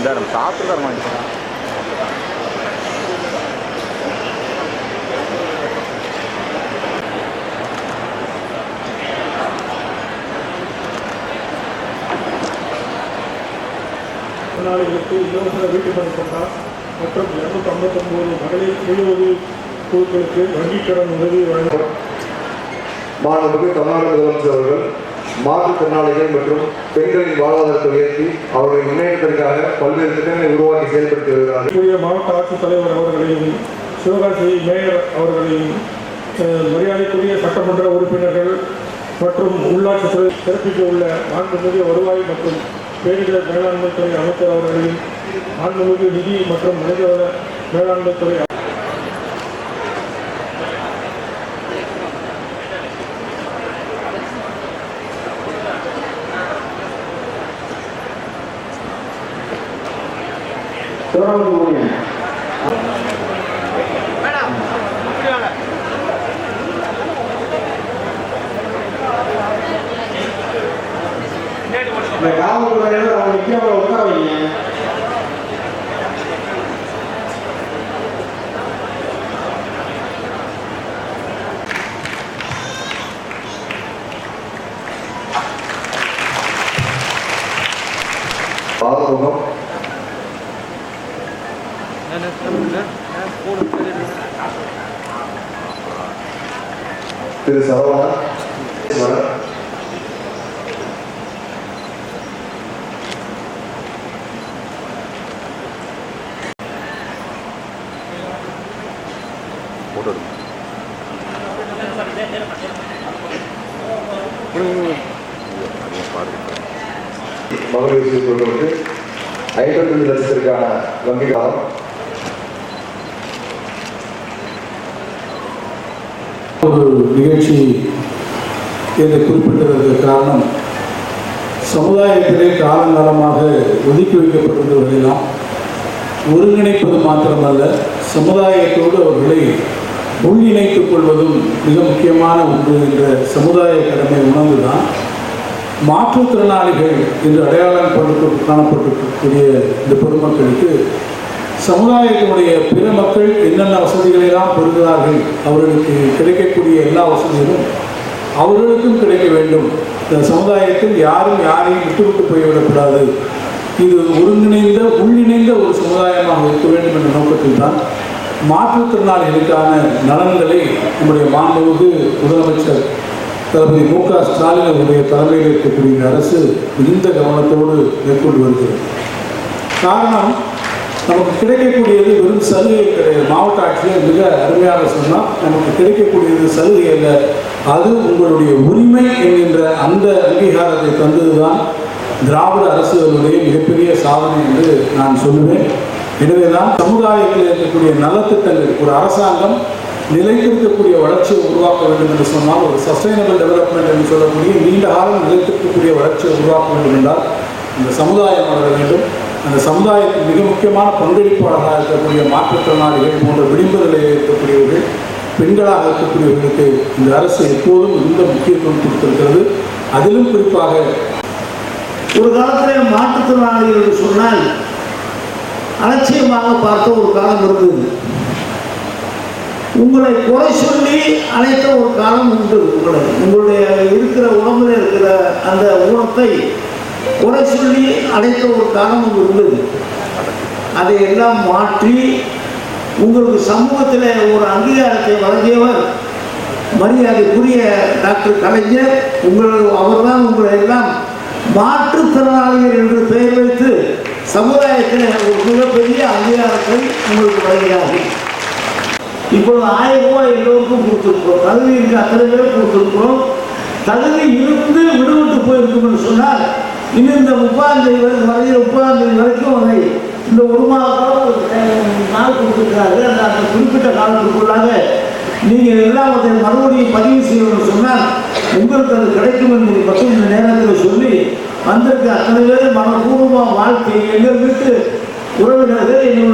இந்த நம்ம சாப்பிட்டு தர மாட்டேங்கிறோம் பயனாளிகளுக்கு இலவச வீட்டு பட்டா மற்றும் இருநூத்தி ஐம்பத்தொம்போது மகளிர் சுய உதவி குழுக்களுக்கு வங்கிக் கடன் உதவி வழங்க மாணவர்களுக்கு தமிழ்நாடு முதலமைச்சர் அவர்கள் மாற்றுத்திறனாளிகள் மற்றும் பெண்களின் வாழ்வாதாரத்தை உயர்த்தி அவர்களின் முன்னேற்றத்திற்காக பல்வேறு திட்டங்களை உருவாக்கி செயல்படுத்தி வருகிறார்கள். மாவட்ட ஆட்சித்தலைவர் அவர்களையும் சிவகாசி மேயர் அவர்களையும் மரியாதைக்குரிய சட்டமன்ற உறுப்பினர்கள் மற்றும் உள்ளாட்சித்துறை சிறப்பிக்க உள்ள மாண்புமிகு வருவாய் மற்றும் பேரிடர் மேலாண்மை துறை அமைச்சர் அவர்களையும் மாண்புமிகு நிதி மற்றும் மனிதவள மேலாண்மை துறை இந்த காவல்துறையினர் அவங்க நிற்காம உட்கார வைங்க பாதமுகம் திரு சரவணன் ஈஸ்வரன், போட்டோ எடுங்க மகளிர் சுய லட்சத்திற்கான வங்கி காலம் ஒரு நிகழ்ச்சி என்று குறிப்பிட்டதற்கு காரணம் சமுதாயத்திலே காலங்காலமாக ஒதுக்கி வைக்கப்பட்டிருந்தவர்களெல்லாம் ஒருங்கிணைப்பது மாத்திரமல்ல சமுதாயத்தோடு அவர்களை உள்இணைத்துக் கொள்வதும் மிக முக்கியமான ஒன்று என்ற சமுதாய கடமை உணர்ந்துதான் மாற்றுத்திறனாளிகள் என்று அடையாளம் படுத்து காணப்பட்டிருக்கக்கூடிய இந்த பொதுமக்களுக்கு சமுதாயத்தினுடைய பிற மக்கள் என்னென்ன வசதிகளை எல்லாம் பெறுகிறார்கள் அவர்களுக்கு கிடைக்கக்கூடிய எல்லா வசதிகளும் அவர்களுக்கும் கிடைக்க வேண்டும். இந்த சமுதாயத்தில் யாரும் யாரையும் விட்டுவிட்டு போய்விடக்கூடாது. இது ஒருங்கிணைந்த உள்ளிணைந்த ஒரு சமுதாயமாக இருக்க வேண்டும் என்ற நோக்கத்தில் தான் மாற்றுத்திறனாளிகளுக்கான நலன்களை நம்முடைய மாண்புமிகு முதலமைச்சர் தளபதி மு க ஸ்டாலின் அவருடைய தலைமையில் இருக்கக்கூடிய அரசு மிகுந்த கவனத்தோடு மேற்கொண்டு வருகிறது. காரணம் நமக்கு கிடைக்கக்கூடியது வெறும் சலுகை கிடையாது. மாவட்ட ஆட்சியர் மிக அருமையாக சொன்னால் நமக்கு கிடைக்கக்கூடியது சலுகை அல்ல. அது உங்களுடைய உரிமை என்கின்ற அந்த அங்கீகாரத்தை தந்ததுதான் திராவிட அரசுகளுடைய மிகப்பெரிய சாதனை என்று நான் சொல்லுவேன் எனவேதான் சமுதாயத்தில் இருக்கக்கூடிய நலத்திட்டங்கள் ஒரு அரசாங்கம் நிலைத்திருக்கக்கூடிய வளர்ச்சியை உருவாக்க வேண்டும் என்று சொன்னால் ஒரு சஸ்டைனபிள் டெவலப்மெண்ட் என்று சொல்லக்கூடிய நீண்ட காலம் நிலைத்திருக்கக்கூடிய வளர்ச்சியை உருவாக்க வேண்டும் என்றால் இந்த சமுதாயம் வளர வேண்டும். அந்த சமுதாயத்தில் மிக முக்கியமான பங்களிப்பாளராக இருக்கக்கூடிய மாற்றுத்திறனாளிகள் போன்ற விளிம்புகளை நிலையில் இருக்கக்கூடியவர்கள் பெண்களாக இருக்கக்கூடியவர்களுக்கு இந்த அரசு எப்போதும் மிகுந்த முக்கியத்துவம் கொடுத்திருக்கிறது. அதிலும் குறிப்பாக ஒரு காலத்தில் மாற்றுத்திறனாளிகள் என்று சொன்னால் அலட்சியமாக பார்த்த ஒரு காலம் இருந்தது. உங்களை குறை சொல்லி அழைத்த ஒரு காலம் உண்டு உங்களை. உங்களுடைய இருக்கிற உடம்புல இருக்கிற அந்த ஊனத்தை குறை சொல்லி அடைத்த ஒரு காலம் அங்கே இருந்தது அதை எல்லாம் மாற்றி உங்களுக்கு சமூகத்தில் ஒரு அங்கீகாரத்தை வழங்கியவர் மரியாதைக்குரிய டாக்டர் கலைஞர். உங்கள் அவர்தான் உங்களை எல்லாம் மாற்றுத்திறனாளிகள் என்று பெயர் வைத்து சமுதாயத்தில் ஒரு மிகப்பெரிய அங்கீகாரத்தை உங்களுக்கு வழங்கினார்கள். இப்பொழுது ஆயிரம் ரூபாய் எல்லோருக்கும் கொடுத்துருக்கிறோம். தகுதி இருக்கு அத்தனை பேர் கொடுத்துருக்கோம் தகுதி இருந்து விடுபட்டு போயிருக்கும் என்று சொன்னால் இன்னும் இந்த முப்பதாம் தேதி வரை வரையில் முப்பதாம் தேதி வரைக்கும் அதை இந்த ஒரு மாத காலம் நாள் கொடுத்துருக்காரு அந்த அந்த குறிப்பிட்ட காலத்துக்குள்ளாக நீங்கள் எல்லாம் அதை மறுபடியும் பதிவு செய்யணும்னு சொன்னால் உங்களுக்கு அது கிடைக்கும் என்பதை பற்றி இந்த நேரத்தில் சொல்லி வந்திருக்க அத்தனை பேர் மனப்பூர்வமாக வாழ்க்கை எங்கள் வீட்டு உறவினர்கள் என்னுடைய